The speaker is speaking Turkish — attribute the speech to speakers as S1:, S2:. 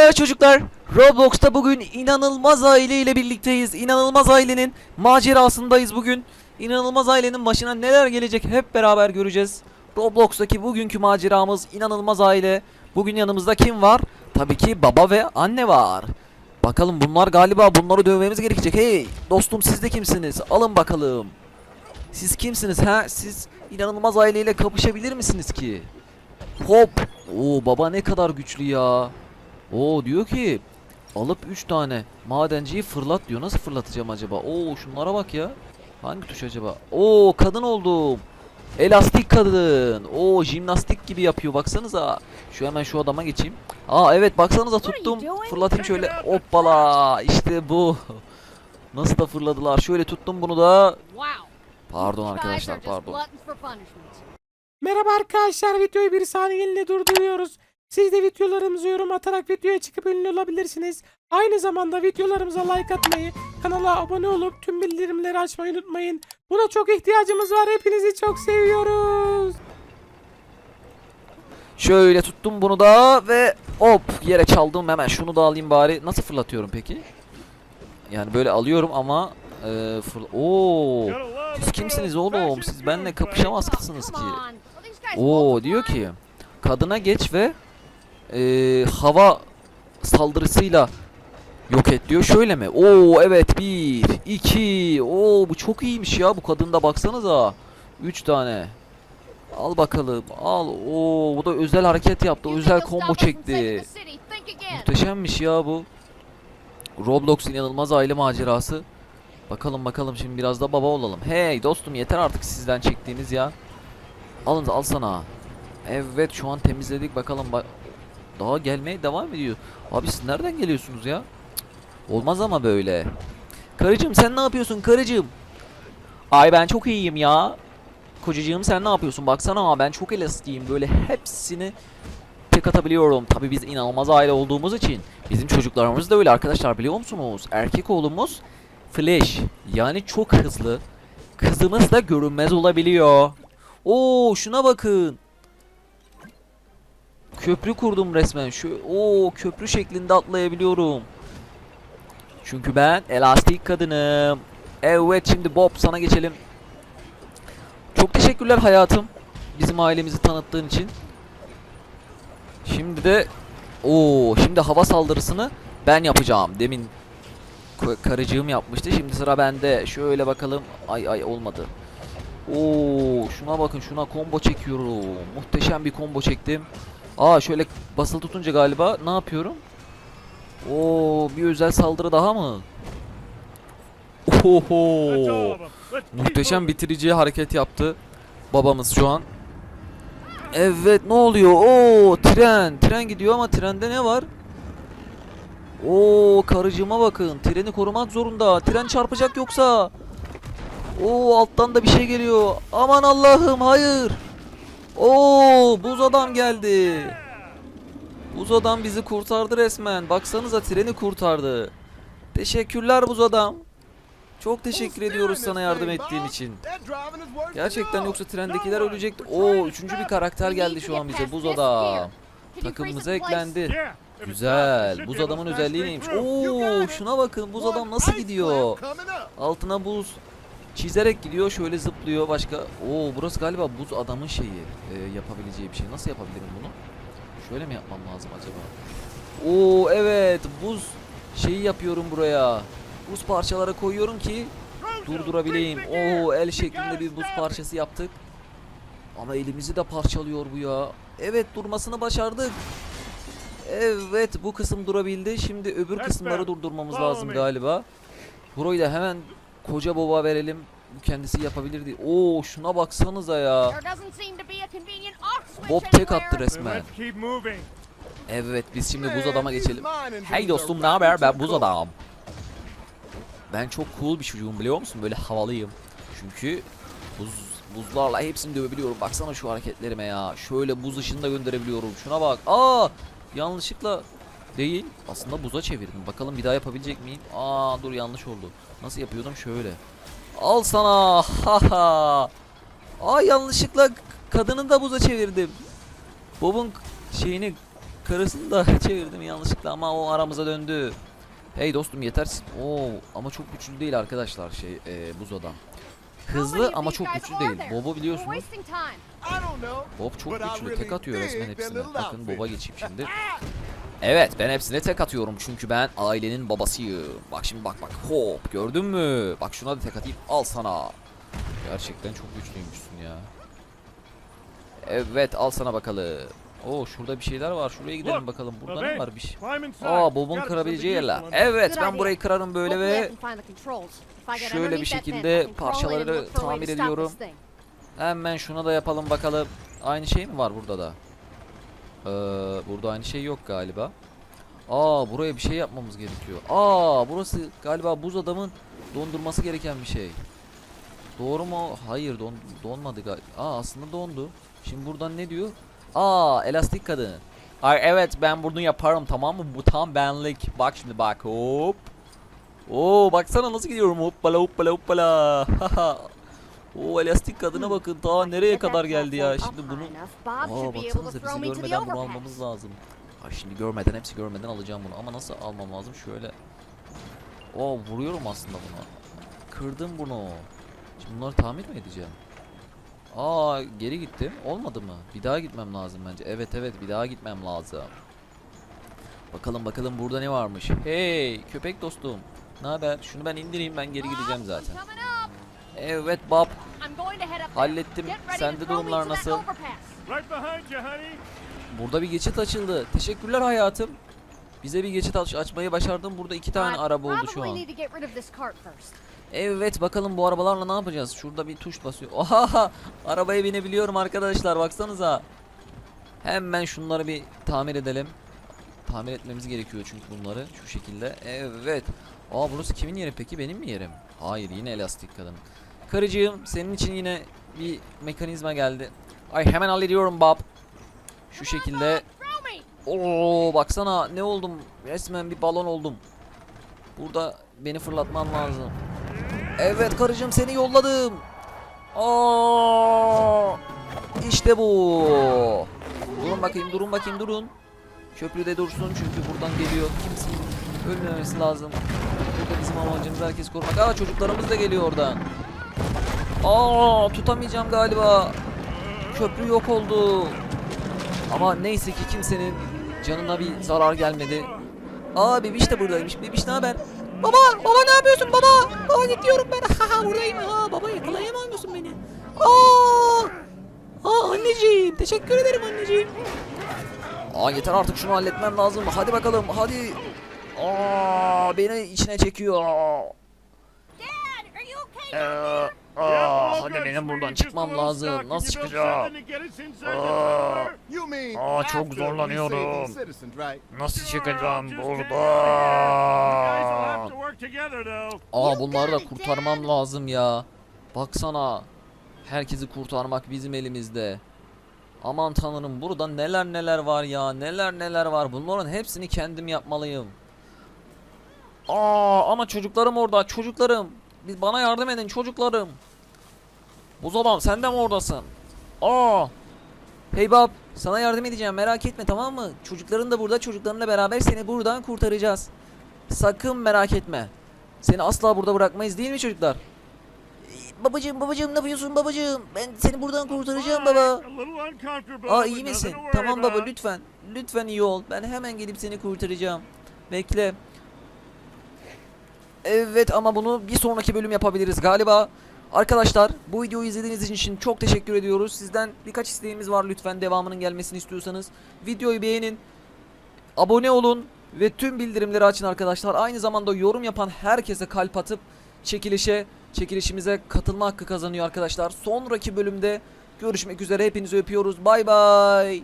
S1: Merhaba çocuklar. Roblox'ta bugün inanılmaz aile ile birlikteyiz. İnanılmaz ailenin macerasındayız bugün. İnanılmaz ailenin başına neler gelecek hep beraber göreceğiz. Roblox'taki bugünkü maceramız inanılmaz aile. Bugün yanımızda kim var? Tabii ki baba ve anne var. Bakalım bunlar galiba bunları dövmemiz gerekecek. Hey dostum siz de kimsiniz? Alın bakalım. Siz kimsiniz ha? Siz inanılmaz aileyle kapışabilir misiniz ki? Hop. Oo baba ne kadar güçlü ya. Oo diyor ki alıp 3 tane madenciyi fırlat diyor. Nasıl fırlatacağım acaba? Oo şunlara bak ya. Hangi tuş acaba? Oo kadın oldum. Elastik kadın. Oo jimnastik gibi yapıyor baksanıza. Şu hemen şu adama geçeyim. Aa evet baksanıza tuttum. Fırlatayım şöyle. Hoppala. İşte bu. Nasıl da fırladılar. Şöyle tuttum bunu da. Pardon arkadaşlar pardon.
S2: Merhaba arkadaşlar videoyu bir saniyeliğine durduruyoruz. Siz de videolarımızı yorum atarak videoya çıkıp ünlü olabilirsiniz. Aynı zamanda videolarımıza like atmayı, kanala abone olup tüm bildirimleri açmayı unutmayın. Buna çok ihtiyacımız var. Hepinizi çok seviyoruz.
S1: Şöyle tuttum bunu da ve hop yere çaldım hemen şunu da alayım bari. Nasıl fırlatıyorum peki? Yani böyle alıyorum ama e, fırla... Oo, siz kimsiniz oğlum? Siz benimle kapışamazsınız ki. Oo diyor ki kadına geç ve e, hava saldırısıyla yok et diyor. Şöyle mi? Oo evet bir, iki. Oo bu çok iyiymiş ya bu kadında baksanıza. Üç tane. Al bakalım. Al. Oo bu da özel hareket yaptı. Özel combo çekti. Muhteşemmiş ya bu. Roblox inanılmaz aile macerası. Bakalım bakalım şimdi biraz da baba olalım. Hey dostum yeter artık sizden çektiğiniz ya. Alın al sana. Evet şu an temizledik bakalım. Ba Daha gelmeye devam ediyor. Abi siz nereden geliyorsunuz ya? Olmaz ama böyle. Karıcığım sen ne yapıyorsun karıcığım? Ay ben çok iyiyim ya. Kocacığım sen ne yapıyorsun? Baksana ben çok elastikiyim. Böyle hepsini tek atabiliyorum. Tabi biz inanılmaz aile olduğumuz için bizim çocuklarımız da öyle arkadaşlar biliyor musunuz? Erkek oğlumuz Flash yani çok hızlı. Kızımız da görünmez olabiliyor. Oo şuna bakın. Köprü kurdum resmen. Şu o köprü şeklinde atlayabiliyorum. Çünkü ben elastik kadınım. Evet şimdi Bob sana geçelim. Çok teşekkürler hayatım. Bizim ailemizi tanıttığın için. Şimdi de o şimdi hava saldırısını ben yapacağım. Demin karıcığım yapmıştı. Şimdi sıra bende. Şöyle bakalım. Ay ay olmadı. Oo şuna bakın şuna combo çekiyorum. Muhteşem bir combo çektim. Aa şöyle basılı tutunca galiba ne yapıyorum? Oo bir özel saldırı daha mı? Oho. Muhteşem bitirici hareket yaptı babamız şu an. Evet ne oluyor? Oo tren. Tren gidiyor ama trende ne var? Oo karıcığıma bakın. Treni korumak zorunda. Tren çarpacak yoksa. Oo alttan da bir şey geliyor. Aman Allah'ım hayır. Oo buz adam geldi. Buz adam bizi kurtardı resmen. Baksanıza treni kurtardı. Teşekkürler buz adam. Çok teşekkür ediyoruz sana yardım ettiğin için. Gerçekten yoksa trendekiler ölecekti. Oo üçüncü bir karakter geldi şu an bize buz adam. Takımımıza eklendi. Güzel. Buz adamın özelliği neymiş? Oo şuna bakın buz adam nasıl gidiyor? Altına buz çizerek gidiyor şöyle zıplıyor başka. Oo burası galiba buz adamın şeyi e, yapabileceği bir şey. Nasıl yapabilirim bunu? Şöyle mi yapmam lazım acaba? Oo evet buz şeyi yapıyorum buraya. Buz parçalara koyuyorum ki durdurabileyim. Oo el şeklinde bir buz parçası yaptık. Ama elimizi de parçalıyor bu ya. Evet durmasını başardık. Evet bu kısım durabildi. Şimdi öbür kısımları durdurmamız lazım galiba. Burayı da hemen koca baba verelim. Bu kendisi yapabilirdi. Oo şuna baksanıza ya. Bob tek attı resmen. Evet biz şimdi buz adama geçelim. Hey dostum ne haber ben buz adam. Ben çok cool bir çocuğum biliyor musun? Böyle havalıyım. Çünkü buz buzlarla hepsini dövebiliyorum. Baksana şu hareketlerime ya. Şöyle buz ışını da gönderebiliyorum. Şuna bak. Aa! Yanlışlıkla değil. Aslında buza çevirdim. Bakalım bir daha yapabilecek miyim? Aa dur yanlış oldu. Nasıl yapıyordum? Şöyle. Al sana. Haha. Aa yanlışlıkla kadını da buza çevirdim. Bob'un şeyini Karısını da çevirdim yanlışlıkla ama o aramıza döndü. Hey dostum yetersin. Oo ama çok güçlü değil arkadaşlar şey e, buz adam. Hızlı ama çok güçlü değil. Bob'u biliyorsunuz. Bob çok güçlü. Tek atıyor resmen hepsine. Bakın. Bob'a geçeyim şimdi. Evet ben hepsine tek atıyorum çünkü ben ailenin babasıyım. Bak şimdi bak bak hop gördün mü? Bak şuna da tek atayım al sana. Gerçekten çok güçlüymüşsün ya. Evet al sana bakalım. Oo şurada bir şeyler var. Şuraya gidelim bakalım. Burada ne var bir şey? Aa Bob'un kırabileceği yerler. Evet ben burayı kırarım böyle ve şöyle bir şekilde parçaları tamir ediyorum. hemen şuna da yapalım bakalım. Aynı şey mi var burada da? Ee, burada aynı şey yok galiba. Aa buraya bir şey yapmamız gerekiyor. Aa burası galiba buz adamın dondurması gereken bir şey. Doğru mu? Hayır don, donmadı galiba. Aa aslında dondu. Şimdi buradan ne diyor? Aa elastik kadın. Ay evet ben bunu yaparım tamam mı? Bu tam benlik. Bak şimdi bak hop. Oo baksana nasıl gidiyorum hoppala hoppala hoppala. o elastik kadına bakın ta nereye kadar geldi ya. Şimdi bunu Aa baksanıza bizi görmeden bunu almamız lazım. Ay şimdi görmeden hepsi görmeden alacağım bunu ama nasıl almam lazım şöyle. Oo vuruyorum aslında buna. Kırdım bunu. Şimdi bunları tamir mi edeceğim? Aa geri gittim. Olmadı mı? Bir daha gitmem lazım bence. Evet evet bir daha gitmem lazım. Bakalım bakalım burada ne varmış. Hey köpek dostum. Ne haber? Şunu ben indireyim ben geri gideceğim zaten. Evet Bob. Hallettim. Sende durumlar nasıl? Burada bir geçit açıldı. Teşekkürler hayatım. Bize bir geçit aç- açmayı başardım. Burada iki tane araba oldu şu an. Evet bakalım bu arabalarla ne yapacağız? Şurada bir tuş basıyor. Oha! Arabaya binebiliyorum arkadaşlar baksanıza. Hemen şunları bir tamir edelim. Tamir etmemiz gerekiyor çünkü bunları şu şekilde. Evet. Aa burası kimin yeri peki? Benim mi yerim? Hayır yine elastik kadın. Karıcığım senin için yine bir mekanizma geldi. Ay hemen hallediyorum Bob. Şu şekilde. Oo baksana ne oldum? Resmen bir balon oldum. Burada beni fırlatman lazım. Evet karıcığım seni yolladım. Aa! İşte bu. Durun bakayım, durun bakayım, durun. Köprüde dursun çünkü buradan geliyor. Kimsenin ölmemesi lazım. Burada bizim amacımız herkes korumak. Aa çocuklarımız da geliyor oradan. Aa tutamayacağım galiba. Köprü yok oldu. Ama neyse ki kimsenin canına bir zarar gelmedi. Aa bebiş de buradaymış. Bebiş ne haber? Baba, baba ne yapıyorsun baba? Baba gidiyorum ben. Haha buradayım. Aa baba yakalayamıyor musun beni? Aa! Aa anneciğim, teşekkür ederim anneciğim. Aa yeter artık şunu halletmem lazım. Hadi bakalım, hadi. Aa beni içine çekiyor.
S3: Dad, are you okay?
S1: Ee, aa, hadi benim buradan çıkmam lazım. Nasıl çıkacağım? Aa. Aa, çok zorlanıyorum. Nasıl çıkacağım buradan? Aa bunları da kurtarmam lazım ya. Baksana. Herkesi kurtarmak bizim elimizde. Aman tanrım burada neler neler var ya. Neler neler var. Bunların hepsini kendim yapmalıyım. Aa ama çocuklarım orada. Çocuklarım. Bana yardım edin çocuklarım. Buz adam sen de mi oradasın? Aa. Hey Bob sana yardım edeceğim merak etme tamam mı? Çocukların da burada çocuklarınla beraber seni buradan kurtaracağız. Sakın merak etme. Seni asla burada bırakmayız değil mi çocuklar? Ee, Babacığım babacığım ne yapıyorsun babacığım? Ben seni buradan kurtaracağım baba. Aa iyi misin? Tamam baba lütfen. Lütfen iyi ol. Ben hemen gelip seni kurtaracağım. Bekle. Evet ama bunu bir sonraki bölüm yapabiliriz galiba. Arkadaşlar bu videoyu izlediğiniz için çok teşekkür ediyoruz. Sizden birkaç isteğimiz var lütfen devamının gelmesini istiyorsanız. Videoyu beğenin. Abone olun ve tüm bildirimleri açın arkadaşlar. Aynı zamanda yorum yapan herkese kalp atıp çekilişe, çekilişimize katılma hakkı kazanıyor arkadaşlar. Sonraki bölümde görüşmek üzere. Hepinizi öpüyoruz. Bay bay.